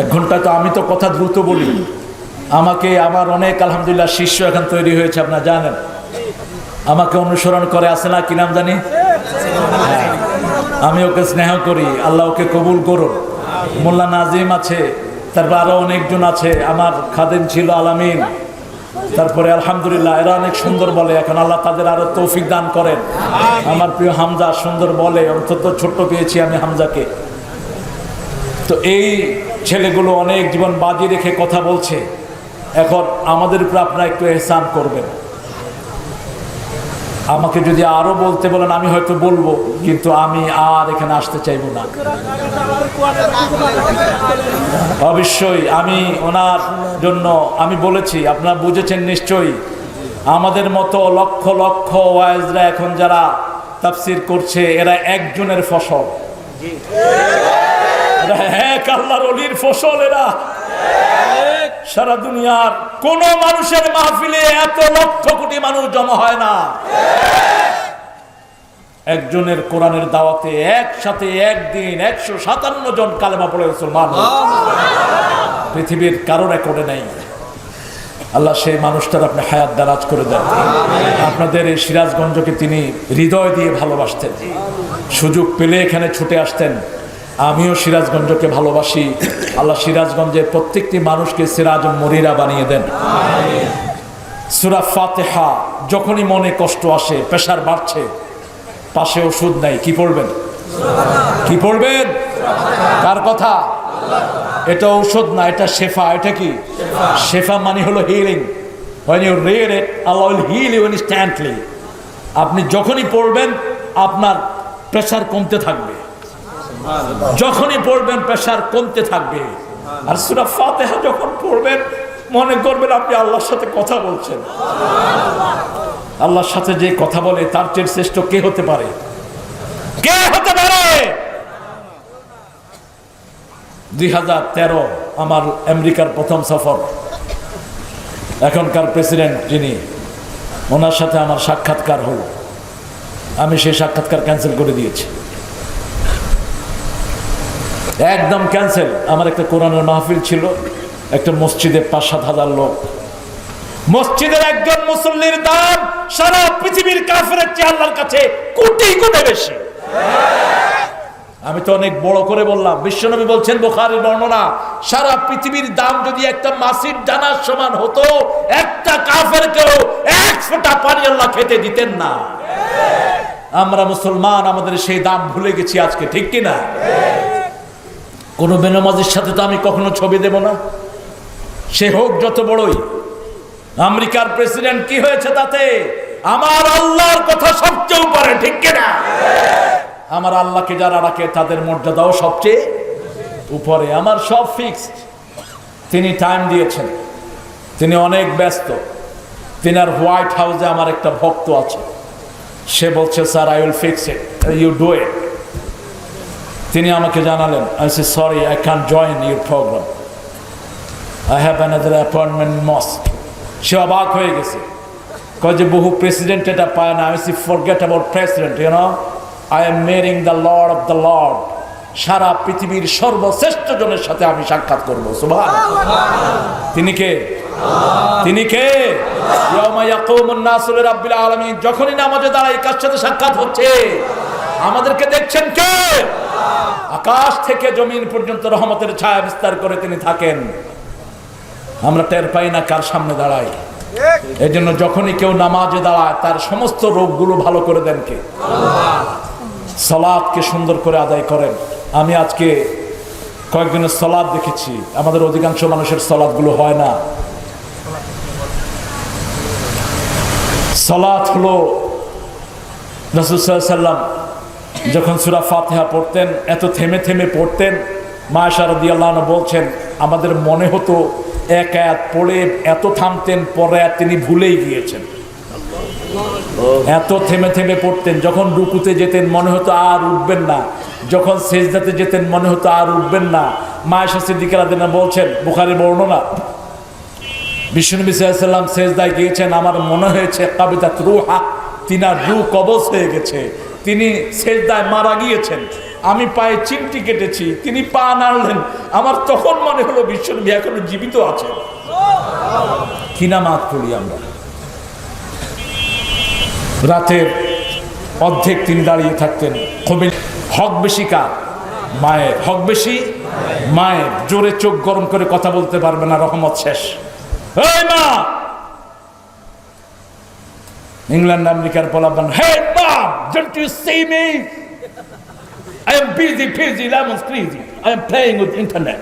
এক ঘণ্টা তো আমি তো কথা দ্রুত বলি। আমাকে আমার অনেক, আলহামদুলিল্লাহ, শিষ্য এখন তৈরি হয়েছে, আপনার জানেন। আমাকে অনুসরণ করে আসে না, কি নাম জানি? হ্যাঁ। আমি ওকে স্নেহ করি, আল্লাহ ওকে কবুল করুন মোল্লা নাজিম আছে, তারপর আরও অনেকজন আছে, আমার খাদেম ছিল আলামিন। তারপরে আলহামদুলিল্লাহ, এরা অনেক সুন্দর বলে, এখন আল্লাহ তাদের আরও তৌফিক দান করেন। আমার প্রিয় হামজা সুন্দর বলে, অন্তত ছোট্ট পেয়েছি আমি হামজাকে। তো এই ছেলেগুলো অনেক জীবন বাজি রেখে কথা বলছে। এখন আমাদের উপর আপনারা একটু এহসান করবেন। আমাকে যদি আরও বলতে বলেন, আমি হয়তো বলব, কিন্তু আমি আর এখানে আসতে চাইব না। অবশ্যই, আমি ওনার জন্য, আমি বলেছি, আপনারা বুঝেছেন নিশ্চয়ই, আমাদের মতো লক্ষ লক্ষ ওয়াইজরা এখন যারা তাফসির করছে, এরা একজনের ফসল। সারা দুনিয়ার কোন মানুষের মাহফিলে এত লক্ষ কোটি মানুষ জমা হয় না। একজনের কোরআনের দাওয়াতে একসাথে একদিন একশো সাতান্ন জন কালেমা পড়ে মুসলমান পৃথিবীর কারও রেকর্ডে নেই। আল্লাহ সেই মানুষটার আপনি হায়াত দারাজ করে দেন। আপনাদের এই সিরাজগঞ্জকে তিনি হৃদয় দিয়ে ভালোবাসতেন। সুযোগ পেলে এখানে ছুটে আসতেন। আমিও সিরাজগঞ্জকে ভালোবাসি। আল্লাহ সিরাজগঞ্জের প্রত্যেকটি মানুষকে সিরাজ মরিরা বানিয়ে দেন। সুরা ফাতেহা যখনই মনে কষ্ট আসে, প্রেশার বাড়ছে, পাশে ওষুধ নাই, কি পড়বেন? কি পড়বেন? কার কথা? এটা ঔষধ না, এটা শেফা, এটা কি? শেফা মানে হলো হিলিং instantly আপনি যখনই পড়বেন, আপনার প্রেশার কমতে থাকবে। যখনই পড়বেন, প্রেশার কমতে থাকবে। আর সুরা ফাতেহা যখন পড়বেন, মনে করবেন আপনি আল্লাহর সাথে কথা বলছেন। আল্লাহর সাথে যে কথা বলে, তার চেয়ে শ্রেষ্ঠ কে হতে পারে? কে হতে পারে? দুই হাজার তেরো, আমার আমেরিকার প্রথম সফর। এখনকার প্রেসিডেন্ট যিনি, ওনার সাথে আমার সাক্ষাৎকার হল। আমি সেই সাক্ষাৎকার ক্যান্সেল করে দিয়েছি। একদম ক্যান্সেল আমার একটা কোরআনের মাহফিল ছিল, একটা মসজিদে পাঁচ সাত হাজার লোক। মসজিদের একজন মুসল্লির দাম সারা পৃথিবীর কাফের চেয়ে কাছে কোটি গুণে বেশি। আমি তো অনেক বড় করে বললাম, বিশ্বনবী বলছেন, বোখারের বর্ণনা, সারা পৃথিবীর দাম যদি একটা মাসির ডানার সমান হতো, একটা কাফের কেউ এক ফোঁটা পানি আল্লাহ খেতে দিতেন না। আমরা মুসলমান, আমাদের সেই দাম ভুলে গেছি আজকে, ঠিক কিনা? কোন বেনামাজির সাথে তো আমি কখনো ছবি দেব না। সে হোক যত বড়ই। আমেরিকার প্রেসিডেন্ট কি হয়েছে তাতে? আমার আল্লাহর কথা সবচেয়ে উপরে, ঠিক কিনা? আমার আল্লাহকে যারা রাখে, তাদের মর্যাদাও সবচেয়ে উপরে। আমার সব ফিক্সড তিনি টাইম দিয়েছেন। তিনি অনেক ব্যস্ত। তিনি আর হোয়াইট হাউসে আমার একটা ভক্ত আছে। সে বলছে sir I will fix it you do it তিনি আমাকে জানালেন I say sorry I can join your programme I have another appointment most সে অবাক হয়ে গেছে। কয় যে, বহু প্রেসিডেন্ট এটা পায় না। আমি see forget about president you know I am marrying the lord of the lord সারা পৃথিবীর সর্বশ্রেষ্ঠ জনের সাথে আমি সাক্ষাৎ করব। সুভাষ তিনি কে? তিনি কে? যখনই নামাজে দাঁড়াই কার সাথে সাক্ষাৎ হচ্ছে? আমাদেরকে দেখছেন কে? আকাশ থেকে জমিন পর্যন্ত রহমতের ছায়া বিস্তার করে তিনি থাকেন। আমরা টের পাই না কার সামনে দাঁড়াই এই জন্য যখনই কেউ নামাজে দাঁড়ায়, তার সমস্ত রোগগুলো ভালো করে দেন কে? সলাদকে সুন্দর করে আদায় করেন। আমি আজকে কয়েকদিনের সলাদ দেখেছি। আমাদের অধিকাংশ মানুষের সলাদগুলো হয় না। সলাদ হলো রসুসাল্লাম যখন সুরা ফাতেহা পড়তেন এত থেমে থেমে পড়তেন মায়াশার দিয়াল্লাহ বলছেন আমাদের মনে হতো এক এক পড়ে এত থামতেন পরে আর তিনি ভুলেই গিয়েছেন। এত থেমে থেমে পড়তেন যখন রুকুতে যেতেন মনে হতো আর উঠবেন না। যখন সেজদাতে যেতেন মনে হতো আর উঠবেন না। মায়েশা সিদ্দিকারা বলছেন বুখারি বর্ণনা বিষ্ণু সাল্লাম সেজদায় গিয়েছেন আমার মনে হয়েছে কাবিতা রুহা তিনার রু কবজ হয়ে গেছে। তিনি সেজদায় মারা গিয়েছেন। আমি পায়ে চিমটি কেটেছি, তিনি পা নাড়লেন। আমার তখন মনে হলো বিশ্বনবী এখনও জীবিত আছেন। কি নামাজ পড়ি আমরা? রাতের অর্ধেক তিনি দাঁড়িয়ে থাকতেন। হক বেশি কার? মায়ের। হক বেশি? মায়ের। জোরে চোখ গরম করে কথা বলতে পারবে না, রহমত শেষ। মা! ইংল্যান্ড আমেরিকার পোলাপান হে মা don't you see me I am busy, busy, lemons crazy. I am playing with internet.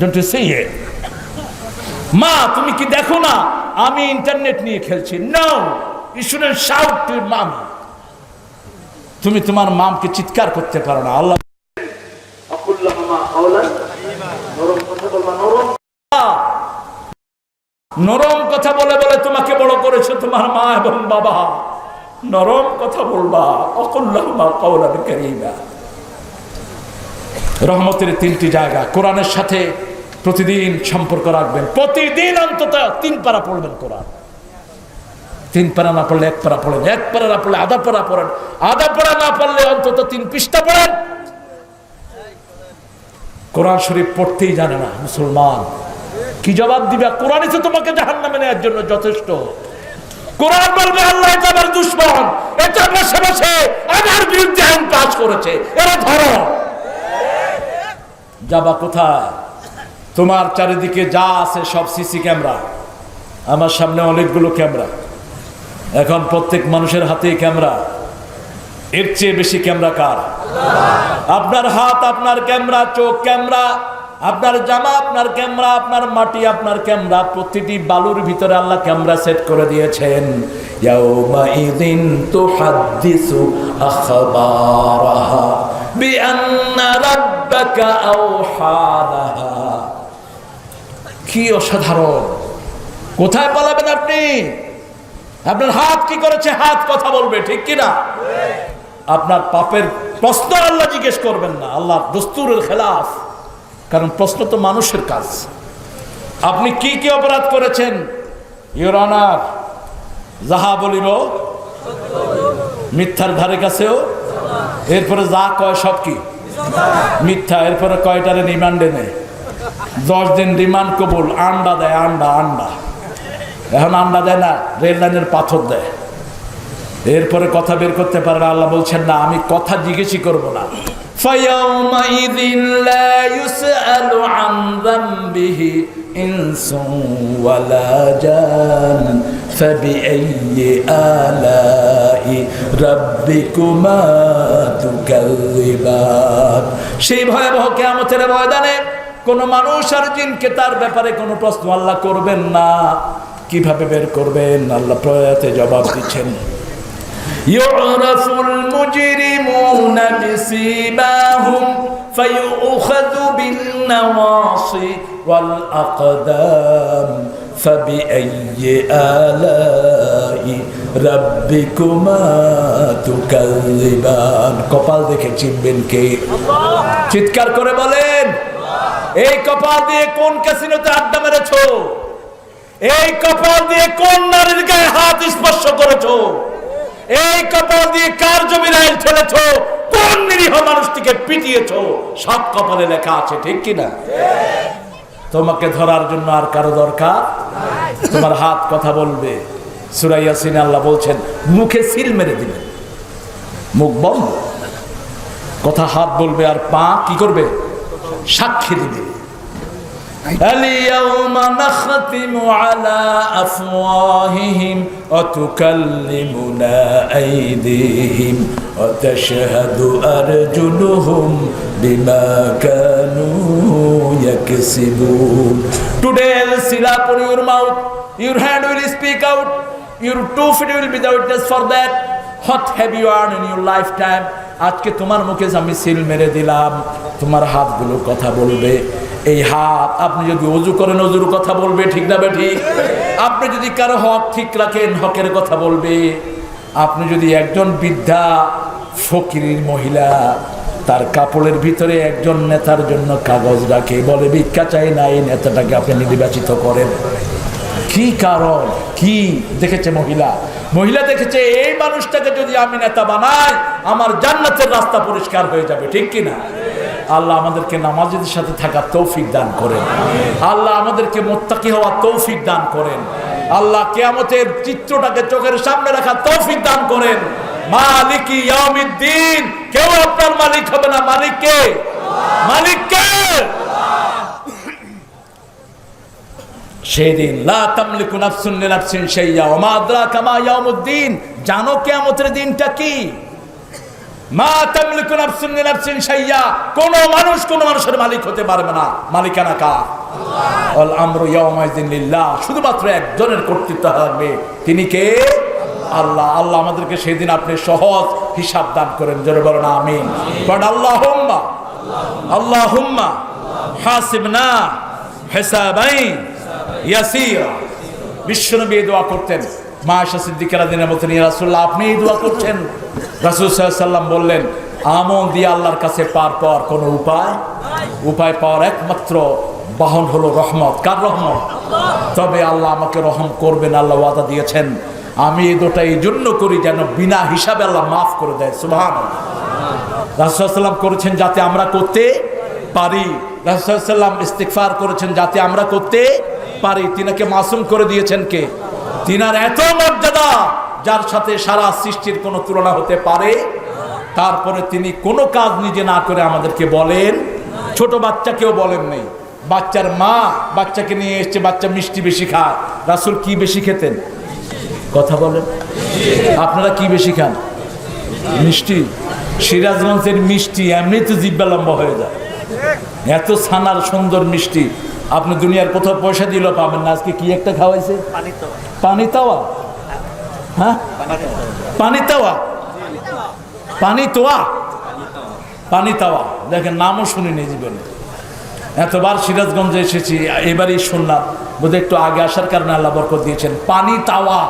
Don't you see it? মা তুমি কি দেখো না? আমি ইন্টারনেট নিয়ে খেলছি। No you shouldn't shout to mum তুমি তোমার মামকে চিৎকার করতে পারো না। আল্লাহ নরম কথা বলে বলে তোমাকে বড় করেছে তোমার মা এবং বাবা। নরম কথা বলবা। অকুল্লাহমা কৌলান রহমতের তিনটি জায়গা। কোরআনের সাথে প্রতিদিন সম্পর্ক রাখবেন। প্রতিদিন অন্তত তিন পারা পড়বেন কোরআন। তিন পারা না পড়লে এক পারা পড়েন। এক পারা না পড়লে আধা পারা পড়েন। আধা পারা না পড়লে অন্তত তিন পৃষ্ঠা পড়েন। কোরআন শরীফ পড়তেই জানে না মুসলমান। কি জবাব দিবে? কোরআনই তো তোমাকে জাহান নামে নেওয়ার জন্য যথেষ্ট। কোরআন বলবে, আল্লাহ আমার দুশ্মন। এটা বসে বসে আমার বিরুদ্ধে আইন পাস করেছে। এরা ধরো। যাবা কোথায়? তোমার চারিদিকে যা আছে সব সিসি ক্যামেরা। আমার সামনে অনেকগুলো ক্যামেরা। এখন প্রত্যেক মানুষের হাতেই ক্যামেরা। এর চেয়ে বেশি ক্যামেরা কার? আপনার হাত, আপনার ক্যামেরা, চোখ ক্যামেরা। আপনার জামা, আপনার ক্যামেরা, আপনার মাটি, আপনার ক্যামেরা, প্রতিটি বালুর ভিতরে আল্লাহ ক্যামেরা সেট করে দিয়েছেন। কি অসাধারণ। কোথায় পালাবেন আপনি? আপনার হাত কি করেছে? হাত কথা বলবে, ঠিক কিনা? আপনার পাপের প্রশ্ন আল্লাহ জিজ্ঞেস করবেন না। আল্লাহ দস্তুরের খেলাফ। কারণ প্রশ্ন তো মানুষের কাজ। আপনি কি কি অপরাধ করেছেন? ইউর অনার যাহা বলিব মিথ্যার ধারে কাছেও, এরপরে যা কয় সব কি? মিথ্যা, এরপরে কয়টারে রিমান্ডে নেয়? দশ দিন রিমান্ড কবুল, আন্ডা দেয়, আন্ডা আন্ডা। এখন আন্ডা দেয় না, রেল লাইনের পাথর দেয়। এরপরে কথা বের করতে পারে না, আল্লাহ বলছেন, না, আমি কথা জিজ্ঞেসই করব না। ذنبه إنس ولا جان فبأي آلاء ربكما تكذبان সেই ভয়াবহ কেয়ামতের ময়দানে কোন মানুষ আর জিনকে তার ব্যাপারে কোনো প্রশ্ন আল্লাহ করবেন না কিভাবে বের করবেন আল্লাহ প্রয়াতে জবাব দিচ্ছেন يعرف المجرمون بسيماهم فيؤخذ بالنواصي والأقدام فبأي آلاء ربكما تكذبان কপাল দেখে চিনবেন কে চিৎকার করে বলেন এই কপাল দিয়ে কোন ক্যাসিনোতে আড্ডা মেরেছো এই কপাল দিয়ে কোন নারীর গায়ে হাত স্পর্শ করেছো এই কপাল দিয়ে কার জমির আইন ঠেলেছ? কোন নিরীহ মানুষটিকে পিটিয়েছ? সব কপালে লেখা আছে, ঠিক কিনা? তোমাকে ধরার জন্য আর কারও দরকার? তোমার হাত কথা বলবে। সুরাইয়া সিন আল্লাহ বলছেন, মুখে সিল মেরে দিবেন মুখ বন্ধ। কথা হাত বলবে আর পা কি করবে? সাক্ষী দিবে। اليوم نختم على أفواههم وتكلمنا أيديهم وتشهد أرجلهم بما كانوا يكسبون Today I will seal up on your mouth Your hand will speak out Your two feet will be the witness for that What have you earned in your lifetime আজকে তোমার মুখে আমি সিল মেরে দিলাম তোমার হাতগুলো কথা বলবে এই হাত, আপনি যদি অজু করেন অজুর কথা বলবে, ঠিক না বে ঠিক? আপনি যদি কারও হক ঠিক রাখেন, হকের কথা বলবে। আপনি যদি একজন বৃদ্ধা ফকির মহিলা, তার কাপড়ের ভিতরে একজন নেতার জন্য কাগজ রাখে, বলে, ভিক্ষা চাই না, এই নেতাটাকে আপনি নির্বাচিত করেন। কি কারণ? কি? দেখেছে মহিলা? মহিলা দেখেছে, এই মানুষটাকে যদি আমি নেতা বানাই, আমার জান্নাতের রাস্তা পরিষ্কার হয়ে যাবে। ঠিক কি না আল্লাহ আমাদেরকে নামাজের সাথে থাকা তৌফিক দান করেন। আল্লাহ আমাদেরকে মোত্তাকি হওয়ার তৌফিক দান করেন। আল্লাহ কেয়ামতের চিত্রটাকে চোখের সামনে রাখা তৌফিক দান করেন। মালিক ইয়াউমিদ্দিন, কেউ আপনার মালিক হবে না। মালিককে? মালিককে? সেদিন লা তামলিকু নাফসুন লিনাফসিন শাইয়্যা ওয়া মা আদরাকা মা ইয়াউমুদ্দিন। জানো কিয়ামতের দিনটা কি? মা তামলিকু নাফসুন লিনাফসিন শাইয়্যা কোন মানুষ কোন মানুষের মালিক হতে পারবে না। মালিকানা কার? আল আমরু ইয়াউমাইযিন লিল্লাহ। শুধুমাত্র একজনের কর্তৃত্ব থাকবে তিনি কে? আল্লাহ। আল্লাহ আমাদেরকে সেদিন আপনি সহজ হিসাব দান করেন। জোরে বলেন আমিন। বাট আল্লাহুম্মা। আল্লাহুম্মা। হাসিবনা। হিসাবাইন ইয়াসিরা। বিশ্বনবী দোয়া করতেন। মা দিনের মতন ইয়া রাসূলুল্লাহ আপনি এই দোয়া করছেন? রাসূল সাল্লাল্লাহু আলাইহি সাল্লাম বললেন, আমল দিয়ে আল্লাহর কাছে পার পাওয়ার কোনো উপায়? উপায় পাওয়ার একমাত্র বাহন হলো রহমত। কার রহমত? তবে আল্লাহ আমাকে রহম করবেন, আল্লাহ ওয়াদা দিয়েছেন। আমি এই দোটা এই জন্য করি যেন বিনা হিসাবে আল্লাহ মাফ করে দেয়। সুবহান রাসুলাম করেছেন যাতে আমরা করতে পারি। রাসুলাম ইস্তিকফার করেছেন যাতে আমরা করতে পারি। তিনাকে মাসুম করে দিয়েছেন কে? তিনার এত মর্যাদা যার সাথে সারা সৃষ্টির কোনো তুলনা হতে পারে তারপরে তিনি কোনো কাজ নিজে না করে আমাদেরকে বলেন। ছোট বাচ্চাকেও বলেন নেই। বাচ্চার মা বাচ্চাকে নিয়ে এসছে বাচ্চা মিষ্টি বেশি খায়। রাসুল কি বেশি খেতেন? কথা বলেন। আপনারা কি বেশি খান? মিষ্টি। সিরাজগঞ্জের মিষ্টি এমনি তো জিব্বা লম্বা হয়ে যায়। এত ছানার সুন্দর মিষ্টি। আপনি দুনিয়ার কোথাও পয়সা দিলেও পাবেন না। আজকে কি একটা খাওয়াইছে? পানি তাওয়া? হ্যাঁ? পানি তাওয়া। পানি তোয়া পানি তাওয়া। দেখেন, নামও শুনিনি জীবনে। এতবার সিরাজগঞ্জে এসেছি, এবারই শুনলাম। বোধহয় একটু আগে আসার কারণে আল্লাহ বরকত দিয়েছেন। পানি তাওয়া।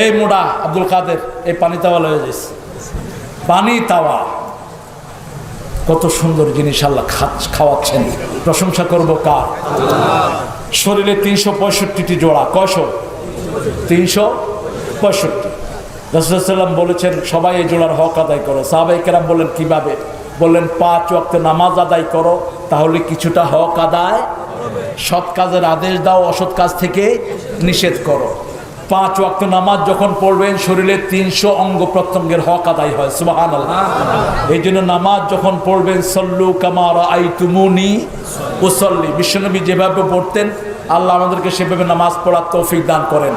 এই মোড়া আব্দুল কাদের, এই পানি তাওয়া লয়ে যাইছে পানি তাওয়া। কত সুন্দর জিনিস আল্লাহ খাওয়াচ্ছেন। প্রশংসা করব কার? শরীরে তিনশো পঁয়ষট্টিটি জোড়া। কয়শো? তিনশো? পঁয়ষট্টি। রসুলাম বলেছেন, সবাই এই জোড়ার হক আদায় করো। সাহাবাই কেরাম বললেন, কীভাবে? বললেন, পাঁচ ওয়াক্ত নামাজ আদায় করো, তাহলে কিছুটা হক আদায় সৎ কাজের আদেশ দাও, অসৎ কাজ থেকে নিষেধ করো। পাঁচ ওয়াক্ত নামাজ যখন পড়বেন শরীরের তিনশো অঙ্গ প্রত্যঙ্গের হক আদায় হয় সুবাহান এই জন্য নামাজ যখন পড়বেন, সল্লু কামার আই তুমুনি মুসল্লি বিশ্বনবী যেভাবে পড়তেন, আল্লাহ আমাদেরকে সেভাবে নামাজ পড়ার তৌফিক দান করেন।